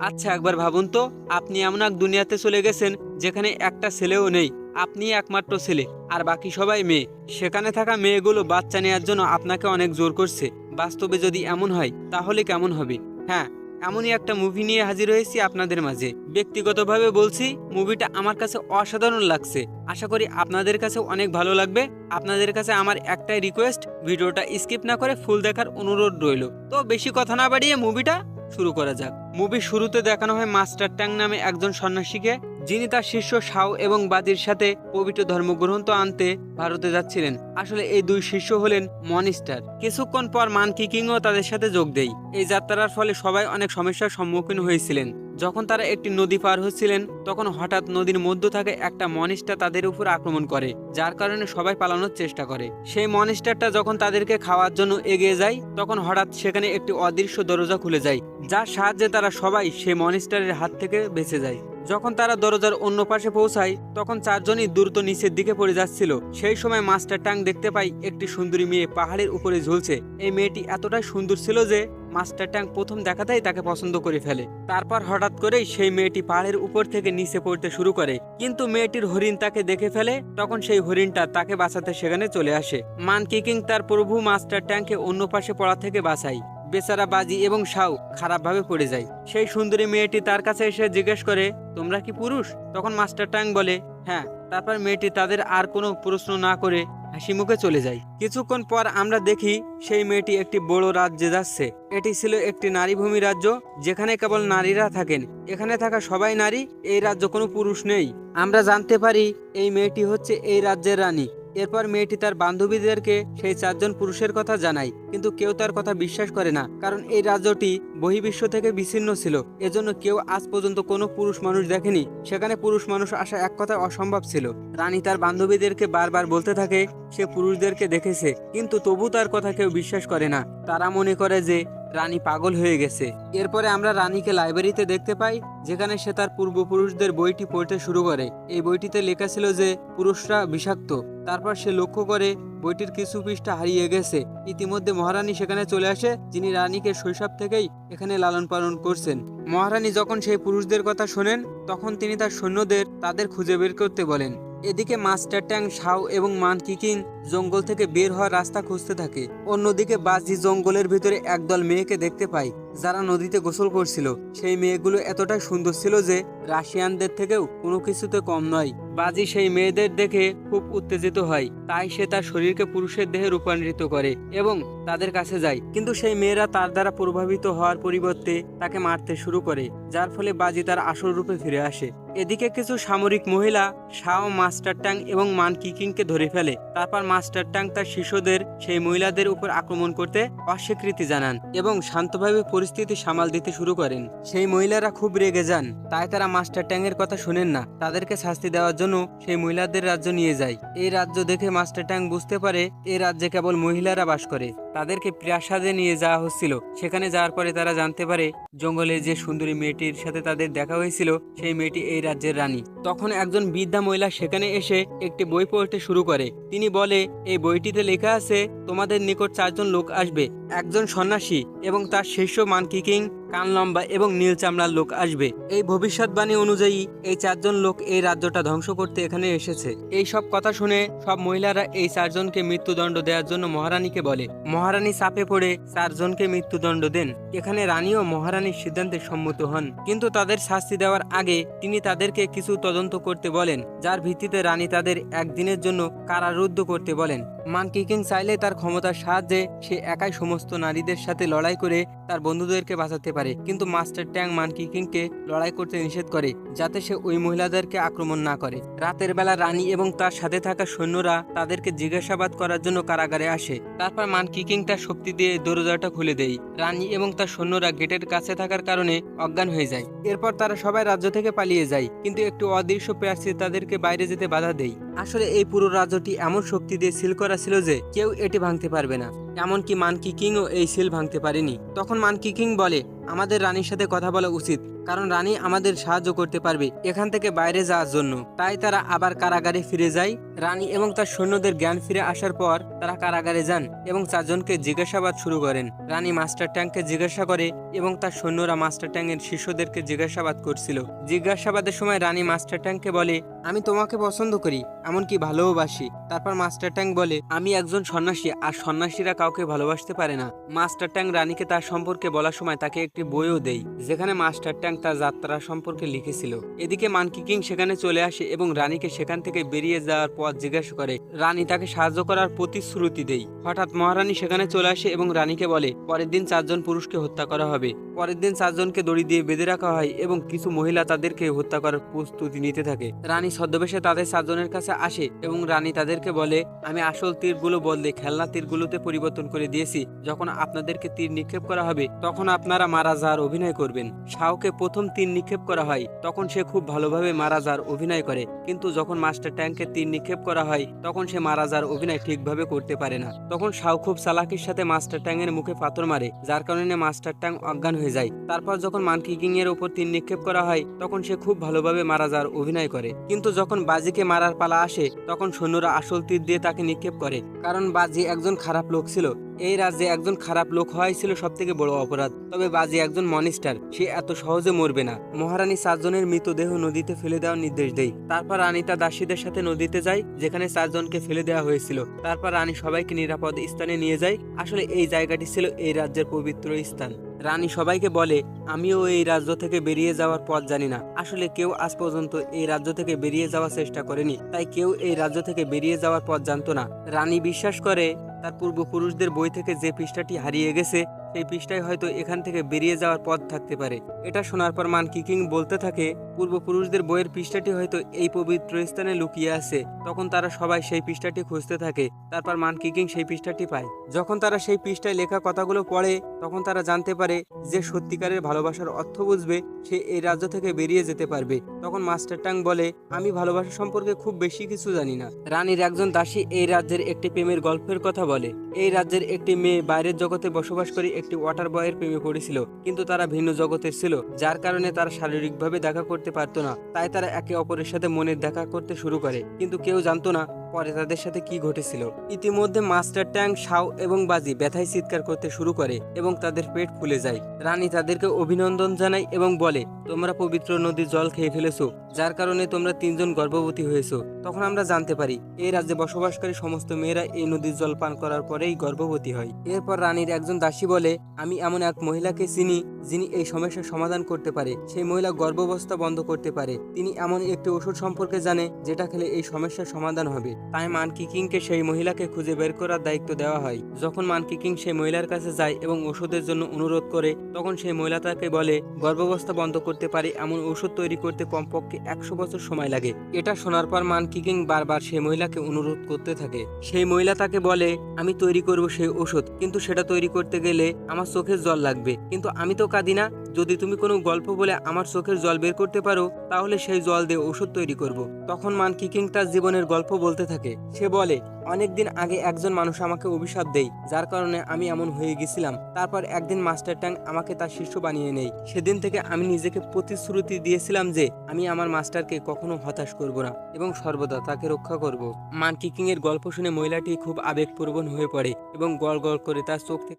আচ্ছা একবার ভাবুন তো, আপনি এমন এক দুনিয়াতে চলে গেছেন যেখানে একটা ছেলেও নেই আপনি একমাত্র ছেলে, আর বাকি সবাই মেয়ে। সেখানে থাকা মেয়েগুলো বাচ্চা নেওয়ার জন্য আপনাকে অনেক জোর করছে। বাস্তবে যদি এমন হয়, তাহলে কেমন হবে? হ্যাঁ এমনই একটা মুভি নিয়ে হাজির হয়েছি আপনাদের মাঝে। ব্যক্তিগতভাবে বলছি মুভিটা আমার কাছে অসাধারণ লাগছে। আশা করি আপনাদের কাছে অনেক ভালো লাগবে। আপনাদের কাছে আমার একটাই রিকোয়েস্ট ভিডিওটা স্কিপ না করে ফুল দেখার অনুরোধ রইল। তো বেশি কথা না বাড়িয়ে মুভিটা শুরু করা যাক। মুভির শুরুতে দেখানো হয় মাস্টার ট্যাং নামে একজন সন্ন্যাসীকে, যিনি তার শিষ্য শাও এবং বাদির সাথে পবিত্র ধর্মগ্রন্থ আনতে ভারতে যাচ্ছিলেন। আসলে এই দুই শিষ্য হলেন মনিস্টার। কিছুক্ষণ পর মানকি কিংও তাদের সাথে যোগ দেয়। এই যাত্রার ফলে সবাই অনেক সমস্যার সম্মুখীন হয়েছিলেন। যখন তারা একটি নদী পার হচ্ছিলেন, তখন হঠাৎ নদীর মধ্য থেকে একটা মনিস্টার তাদের উপর আক্রমণ করে, যার কারণে সবাই পালানোর চেষ্টা করে। সেই মনিস্টারটা যখন তাদেরকে খাওয়ার জন্য এগিয়ে যায়, তখন হঠাৎ সেখানে একটি অদৃশ্য দরজা খুলে যায়, যার সাহায্যে তারা সবাই সেই মনিস্টারের হাত থেকে বেঁচে যায়। যখন তারা দরজার অন্য পাশে পৌঁছায়, তখন চারজনই দ্রুত নিচের দিকে পড়ে যাচ্ছিল। সেই সময় মাস্টার টাং দেখতে পাই, একটি সুন্দরী মেয়ে পাহাড়ের উপরে ঝুলছে। এই মেয়েটি এতটাই সুন্দর ছিল যে মাস্টার ট্যাং প্রথম দেখাতেই তাকে পছন্দ করে ফেলে। তারপর হঠাৎ করেই সেই মেয়েটি পাহাড়ের উপর থেকে নিচে পড়তে শুরু করে। কিন্তু মেয়েটির হরিণ তাকে দেখে ফেলে, তখন সেই হরিণটা তাকে বাঁচাতে সেখানে চলে আসে। মান কিকিং তার প্রভু মাস্টার ট্যাংকে অন্য পাশে পড়া থেকে বাঁচায়। বেচারা বাজি এবং সাউ খারাপভাবে পড়ে যায়। সেই সুন্দরী মেয়েটি তার কাছে এসে জিজ্ঞেস করে, তোমরা কি পুরুষ? তখন মাস্টার ট্যাং বলে হ্যাঁ। তারপর মেয়েটি তাদের আর কোনো প্রশ্ন না করে হাসি মুখে চলে যাই। কিছুক্ষণ পর আমরা দেখি সেই মেয়েটি একটি বড় রাজ্যে যাচ্ছে। এটি ছিল একটি নারীভূমি রাজ্য, যেখানে কেবল নারীরা থাকেন। এখানে থাকা সবাই নারী, এই রাজ্য কোনো পুরুষ নেই। আমরা জানতে পারি এই মেয়েটি হচ্ছে এই রাজ্যের রানী। এরপর মেয়েটি তার বান্ধবীদেরকে সেই চারজন পুরুষের কথা জানায়, কিন্তু কেউ তার কথা বিশ্বাস করে না, কারণ এই রাজ্যটি বহির্বিশ্ব থেকে বিচ্ছিন্ন ছিল। এজন্য কেউ আজ পর্যন্ত কোনো পুরুষ মানুষ দেখেনি, সেখানে পুরুষ মানুষ আসা এক কথায় অসম্ভব ছিল। রানী তার বান্ধবীদেরকে বারবার বলতে থাকে, সে পুরুষদেরকে দেখেছে, কিন্তু তবু তার কথা কেউ বিশ্বাস করে না। তারা মনে করে যে রানী পাগল হয়ে গেছে। এরপরে আমরা রানীকে লাইব্রেরিতে দেখতে পাই, যেখানে সে তার পূর্বপুরুষদের বইটি পড়তে শুরু করে। এই বইটিতে লেখা ছিল যে, পুরুষরা বিষাক্ত। তারপর সে লক্ষ্য করে, বইটির কিছু পৃষ্ঠা হারিয়ে গেছে। ইতিমধ্যে মহারানী সেখানে চলে আসে, যিনি রানীকে শৈশব থেকেই এখানে লালন পালন করছেন। মহারানী যখন সেই পুরুষদের কথা শোনেন, তখন তিনি তার সৈন্যদের তাদের খুঁজে বের করতে বলেন। এদিকে মাস্টার ট্যাং শাও এবং মান কিকিং জঙ্গল থেকে বের হওয়ার রাস্তা খুঁজতে থাকে। অন্যদিকে বাজি জঙ্গলের ভিতরে একদল মেয়েকে দেখতে পাই যারা নদীতে গোসল করছিল, সেই মেয়েগুলো এতটাই সুন্দর ছিল যে রাশিয়ানদের থেকেও কোনো কিছুতে কম নয়। বাজি সেই মেয়েদের দেখে খুব উত্তেজিত হয়। তাই সে তার শরীরকে পুরুষের দেহে রূপান্তরিত করে এবং তাদের কাছে যায়। কিন্তু সেই মেয়েরা তার দ্বারা প্রভাবিত হওয়ার পরিবর্তে তাকে মারতে শুরু করে, যার ফলে বাজি তার আসল রূপে ফিরে আসে। এদিকে কিছু সামরিক মহিলা শাও, মাস্টার ট্যাং এবং মান কিকিংকে ধরে ফেলে। তারপর মাস্টার ট্যাং তার শিশুদের, সেই মহিলাদের উপর আক্রমণ করতে অস্বীকৃতি জানান এবং শান্তভাবে পরিস্থিতি সামাল দিতে শুরু করেন। সেই মহিলারা খুব রেগে যান। তাই তারা মাস্টার ট্যাং এর কথা শোনেন না। তাদেরকে শাস্তি দেওয়ার জন্য সেই মহিলাদের রাজ্য নিয়ে যায়। এই রাজ্য দেখে মাস্টার ট্যাং বুঝতে পারে, এ রাজ্যে কেবল মহিলারা বাস করে। তাদেরকে প্রাসাদে নিয়ে যাওয়া হচ্ছিল। সেখানে যাওয়ার পরে তারা জানতে পারে, জঙ্গলে যে সুন্দরী মেয়েটির সাথে তাদের দেখা হয়েছিল, সেই মেয়েটি এই রাজ্যের রানী। তখন একজন বৃদ্ধা মহিলা সেখানে এসে একটি বই পড়তে শুরু করে। তিনি বলে, এই বইটিতে লেখা আছে, তোমাদের নিকট চারজন লোক আসবে। একজন সন্ন্যাসী এবং তার শিষ্য মানকিকিং কান লম্বা এবং নীল চামড়ার লোক আসবে। এই ভবিষ্যৎবাণী অনুযায়ী এই চারজন লোক এই রাজ্যটা ধ্বংস করতে এখানে এসেছে। এই সব কথা শুনে সব মহিলারা এই চারজনকে মৃত্যুদণ্ড দেওয়ার জন্য মহারানীকে বলে, মহারানী চাপে পড়ে চারজনকে মৃত্যুদণ্ড দেন। এখানে রানী ও মহারানীর সিদ্ধান্তে সম্মত হন। কিন্তু তাদের শাস্তি দেওয়ার আগে তিনি তাদেরকে কিছু তদন্ত করতে বলেন, যার ভিত্তিতে রানী তাদের একদিনের জন্য কারারুদ্ধ করতে বলেন। মান কিকিং চাইলে তার ক্ষমতার সাহায্যে সে একাই সমস্ত নারীদের সাথে লড়াই করে তার বন্ধুদেরকে বাঁচাতে পারে। কিন্তু মাস্টার ট্যাং মান কিকিংকে লড়াই করতে নিষেধ করে, যাতে সে ওই মহিলাদেরকে আক্রমণ না করে। রাতের বেলা রানী এবং তার সাথে থাকা সৈন্যরা তাদেরকে জিজ্ঞাসাবাদ করার জন্য কারাগারে আসে। তারপর মান কিকিং তার শক্তি দিয়ে দরজাটা খুলে দেয়। রানী এবং তার সৈন্যরা গেটের কাছে থাকার কারণে অজ্ঞান হয়ে যায়। এরপর তারা সবাই রাজ্য থেকে পালিয়ে যায়, কিন্তু একটু অদৃশ্য প্রাচীর তাদেরকে বাইরে যেতে বাধা দেয়। আসলে এই পুরো রাজ্যটি এমন শক্তি দিয়ে সিল করা ছিল যে কেউ এটি ভাঙতে পারবে না। এমনকি মানকি কিংও এই সিল ভাঙতে পারেনি। তখন মানকি কিং বলে, আমাদের রানীর সাথে কথা বলা উচিত। কারণ রানী আমাদের সাহায্য করতে পারবে এখান থেকে বাইরে যাওয়ার জন্য। তাই তারা আবার কারাগারে ফিরে যায়। রানী এবং তার সৈন্যদের জ্ঞান ফিরে আসার পর তারা কারাগারে যান এবং চারজনকে জিজ্ঞাসাবাদ শুরু করেন। রানী মাস্টার ট্যাঙ্ককে জিজ্ঞাসা করে এবং তার সৈন্যরা মাস্টার ট্যাঙ্কের শিষ্যদেরকে জিজ্ঞাসাবাদ করছিল। জিজ্ঞাসাবাদের সময় রানী মাস্টার ট্যাঙ্ককে বলে, আমি তোমাকে পছন্দ করি, এমনকি ভালোবাসি তারপর মাস্টার ট্যাঙ্ক বলে, আমি একজন সন্ন্যাসী, আর সন্ন্যাসীরা কাউকে ভালোবাসতে পারে না। মাস্টার ট্যাঙ্ক রানীকে তার সম্পর্কে বলার সময় তাকে একটি বইও দেয়, যেখানে মাস্টার ট্যাঙ্ক তার যাত্রা সম্পর্কে লিখেছিল। এদিকে মানকি কিং সেখানে চলে আসে এবং রানীকে সেখান থেকে বেরিয়ে যাওয়ার পথ জিজ্ঞাসা করে। রানী তাকে সাহায্য করার প্রতিশ্রুতি দেয় হঠাৎ মহারানী সেখানে চলে আসে এবং রানীকে বলে, পরের দিন চারজন পুরুষকে হত্যা করা হবে। পরের দিন চারজনকে দড়ি দিয়ে বেঁধে রাখা হয় এবং কিছু মহিলা তাদেরকে হত্যা করার প্রস্তুতি নিতে থাকে। রানী ছদ্মবেশে তাদের চারজনের কাছে আসে এবং রানী তাদেরকে বলে, আমি আসল তীরগুলো বদলে খেলনা তীরগুলোতে পরিবর্তন করে দিয়েছি। যখন আপনাদেরকে তীর নিক্ষেপ করা হবে, তখন আপনারা মারা যাওয়ার অভিনয় করবেন। শাওকে প্রথম তিন নিক্ষেপ করা হয়, তখন সে খুব ভালোভাবে মারা যাওয়ার অভিনয় করে। কিন্তু যখন মাস্টার ট্যাঙ্কে তিন নিক্ষেপ করা হয়, তখন সে মারা যাওয়ার অভিনয় ঠিকভাবে করতে পারে না। তখন শাও খুব চালাকির সাথে মাস্টার ট্যাঙ্কের মুখে পাথর মারে, যার কারণে মাস্টার ট্যাং অজ্ঞান হয়ে যায়। তারপর যখন মানকি কিং এর উপর তীর নিক্ষেপ করা হয়, তখন সে খুব ভালোভাবে মারা যাওয়ার অভিনয় করে। কিন্তু যখন বাজিকে মারার পালা আসে, তখন সৈন্যরা আসল তীর দিয়ে তাকে নিক্ষেপ করে, কারণ বাজি একজন খারাপ লোক ছিল। এই রাজ্যে একজন খারাপ লোক হওয়াই ছিল সব থেকে বড় অপরাধ। তবে বাজি একজন মনিস্টার, সে এত সহজে মরবে না। মহারানী চারজনের মৃতদেহ নদীতে ফেলে দেওয়ার নির্দেশ দেয়। তারপর রানী তার দাসীদের সাথে নদীতে যায়, যেখানে চারজনকে ফেলে দেওয়া হয়েছিল। তারপর রানী সবাইকে নিরাপদ স্থানে নিয়ে যায়। আসলে এই জায়গাটি ছিল এই রাজ্যের পবিত্র স্থান। রানী সবাইকে বলে, আমিও এই রাজ্য থেকে বেরিয়ে যাওয়ার পথ জানি না। আসলে কেউ আজ পর্যন্ত এই রাজ্য থেকে বেরিয়ে যাওয়ার চেষ্টা করেনি। তাই কেউ এই রাজ্য থেকে বেরিয়ে যাওয়ার পথ জানতো না। রানী বিশ্বাস করে তার পূর্বপুরুষদের বই থেকে যে পৃষ্ঠাটি হারিয়ে গেছে, সেই পৃষ্ঠায় হয়তো এখান থেকে বেরিয়ে যাওয়ার পথ থাকতে পারে। এটা শোনার পর মান কিকিং বলতে থাকে, পূর্বপুরুষদের বইয়ের পৃষ্ঠাটি হয়তো এই পবিত্র স্থানে লুকিয়ে আছে। তখন তারা সবাই সেই পৃষ্ঠাটি খুঁজতে থাকে, তারপর মান কিকিং সেই পৃষ্ঠাটি পায়। যখন তারা সেই পৃষ্ঠায় লেখা কথাগুলো পড়ে, তখন তারা জানতে পারে যে সত্যিকারের ভালোবাসার অর্থ বুঝবে, সে এই রাজ্য থেকে বেরিয়ে যেতে পারবে। তখন মাস্টার টাং বলে, আমি ভালোবাসা সম্পর্কে খুব বেশি কিছু জানি না। রানীর একজন দাসী এই রাজ্যের একটি প্রেমের গল্পের কথা বলে। এই রাজ্যের একটি মেয়ে বাইরের জগতে বসবাস করে একটি ওয়াটার বয়ের প্রেমে পড়েছিল, কিন্তু তারা ভিন্ন জগতের ছিল, যার কারণে তারা শারীরিকভাবে দেখা করতে পারত না। তাই তারা একে অপরের সাথে মনের দেখা করতে শুরু করে, কিন্তু কেউ জানতো না পরে তাদের সাথে কি ঘটেছিল? ইতিমধ্যে মাস্টার ট্যাং শাও এবং বাজি ব্যথায় চিৎকার করতে শুরু করে এবং তাদের পেট ফুলে যায়। রানী তাদেরকে অভিনন্দন জানায় এবং বলে, তোমরা পবিত্র নদীর জল খেয়ে ফেলেছো, যার কারণে তোমরা তিনজন গর্ভবতী হয়েছো। তখন আমরা জানতে পারি এই রাজ্যে বসবাসকারী সমস্ত মেয়েরা এই নদীর জল পান করার পরেই গর্ভবতী হয়। এরপর রানীর একজন দাসী বলে, আমি এমন এক মহিলাকে চিনি, যিনি এই সমস্যার সমাধান করতে পারে। সেই মহিলা গর্ভাবস্থা বন্ধ করতে পারে। তিনি এমন একটি ওষুধ সম্পর্কে জানে, যেটা খেলে এই সমস্যার সমাধান হবে। তাই মানকি কিংকে সেই মহিলাকে খুঁজে বের করার দায়িত্ব দেওয়া হয়। যখন মানকি কিং সেই মহিলার কাছে যায় এবং ওষুধের জন্য অনুরোধ করে, তখন সেই মহিলা তাকে বলে, গর্ভাবস্থা বন্ধ করতে পারে, এমন ওষুধ তৈরি করতে কমপক্ষে একশো বছর সময় লাগে। এটা শোনার পর মানকি কিং বারবার সেই মহিলাকে অনুরোধ করতে থাকে। সেই মহিলা তাকে বলে, আমি তৈরি করব সেই ওষুধ, কিন্তু সেটা তৈরি করতে গেলে আমার চোখের জল লাগবে। কিন্তু আমি তো কাঁদি না। যদি তুমি কোনো গল্প বলে আমার চোখের জল বের করতে পারো, তাহলে সেই জল দিয়ে ওষুধ তৈরি করব। তখন মান কিকিং তার জীবনের গল্প বলতে থাকে। সে বলে, অনেকদিন আগে একজন মানুষ আমাকে অভিশাপ দেয়, যার কারণে আমি এমন হয়ে গেছিলাম। তারপর একদিন মাস্টার ট্যাং আমাকে তার শিষ্য বানিয়ে নেই সেদিন থেকে আমি নিজেকে প্রতিশ্রুতি দিয়েছিলাম যে, আমি আমার মাস্টারকে কখনো হতাশ করব না এবং সর্বদা তাকে রক্ষা করব। মান কিকিং এর গল্প শুনে মহিলাটি খুব আবেগপ্রবণ হয়ে পড়ে এবং গল গল করে তার চোখ থেকে